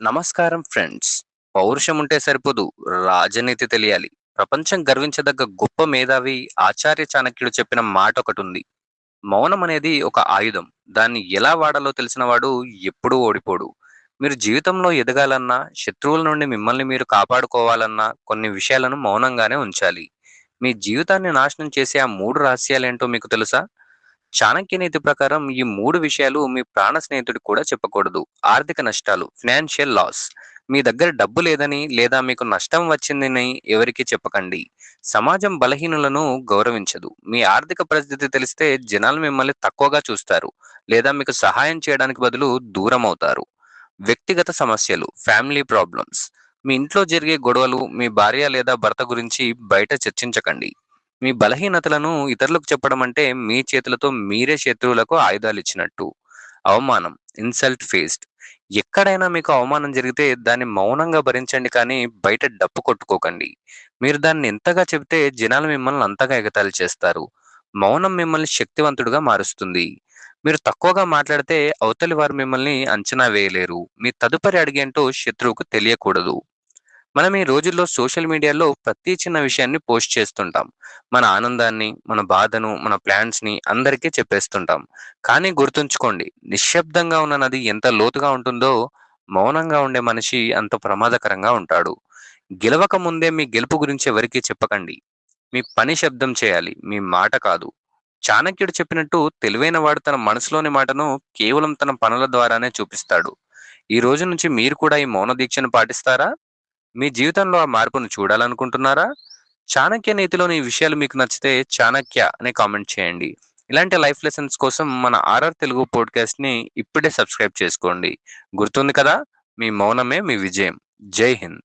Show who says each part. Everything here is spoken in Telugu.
Speaker 1: నమస్కారం ఫ్రెండ్స్. పౌరుషం ఉంటే సరిపోదు. రాజనీతి తెలియాలి. ప్రపంచం గర్వించదగ్గ గొప్ప మేధావి ఆచార్య చాణక్యుడు చెప్పిన మాట ఒకటి ఉంది మౌనం అనేది ఒక ఆయుధం. దాన్ని ఎలా వాడాలో తెలిసినవాడు ఎప్పుడూ ఓడిపోడు. మీరు జీవితంలో ఎదగాలన్నా శత్రువుల నుండి మిమ్మల్ని మీరు కాపాడుకోవాలన్నా కొన్ని విషయాలను మౌనంగానే ఉంచాలి. మీ జీవితాన్ని నాశనం చేసే ఆ మూడు రహస్యాలేంటో మీకు తెలుసా? చాణక్య నీతి ప్రకారం ఈ మూడు విషయాలు మీ ప్రాణ స్నేహితుడు కూడా చెప్పకూడదు. ఆర్థిక నష్టాలు ఫినాన్షియల్ లాస్ మీ దగ్గర డబ్బు లేదని లేదా మీకు నష్టం వచ్చిందని ఎవరికి చెప్పకండి. సమాజం బలహీనులను గౌరవించదు. మీ ఆర్థిక పరిస్థితి తెలిస్తే జనాలు మిమ్మల్ని తక్కువగా చూస్తారు లేదా మీకు సహాయం చేయడానికి బదులు దూరం అవుతారు వ్యక్తిగత సమస్యలు ఫ్యామిలీ ప్రాబ్లమ్స్ మీ ఇంట్లో జరిగే గొడవలు మీ భార్య లేదా భర్త గురించి బయట చర్చించకండి. మీ బలహీనతలను ఇతరులకు చెప్పడం అంటే మీ చేతులతో మీరే శత్రువులకు ఆయుధాలు ఇచ్చినట్టు. అవమానం ఇన్సల్ట్ ఫేస్డ్ ఎక్కడైనా మీకు అవమానం జరిగితే దాన్ని మౌనంగా భరించండి కానీ బయట డప్పు కొట్టుకోకండి. మీరు దాన్ని ఎంతగా చెబితే జనాలు మిమ్మల్ని అంతగా ఎగతాళి చేస్తారు. మౌనం మిమ్మల్ని శక్తివంతుడుగా మారుస్తుంది. మీరు తక్కువగా మాట్లాడితే అవతలి వారు మిమ్మల్ని అంచనా వేయలేరు. మీ తదుపరి అడిగేంటో శత్రువుకు తెలియకూడదు. మనం ఈ రోజుల్లో సోషల్ మీడియాలో ప్రతి చిన్న విషయాన్ని పోస్ట్ చేస్తుంటాం. మన ఆనందాన్ని మన బాధను మన ప్లాన్స్ని అందరికీ చెప్పేస్తుంటాం. కానీ గుర్తుంచుకోండి నిశ్శబ్దంగా ఉన్న నది ఎంత లోతుగా ఉంటుందో మౌనంగా ఉండే మనిషి అంత ప్రమాదకరంగా ఉంటాడు. గెలవక ముందే మీ గెలుపు గురించి ఎవరికీ చెప్పకండి. మీ పని శబ్దం చేయాలి మీ మాట కాదు. చాణక్యుడు చెప్పినట్టు తెలివైన వాడు తన మనసులోని మాటను కేవలం తన పనుల ద్వారానే చూపిస్తాడు. ఈ రోజు నుంచి మీరు కూడా ఈ మౌన దీక్షను పాటిస్తారా? మీ జీవితంలో ఆ మార్పును చూడాలనుకుంటున్నారా? చాణక్య నీతిలోని ఈ విషయాలు మీకు నచ్చితే చాణక్య అనే కామెంట్ చేయండి. ఇలాంటి లైఫ్ లెసన్స్ కోసం మన ఆర్ఆర్ తెలుగు పోడ్కాస్ట్ని ఇప్పుడే సబ్స్క్రైబ్ చేసుకోండి. గుర్తుంది కదా? మీ మౌనమే మీ విజయం. జై హింద్.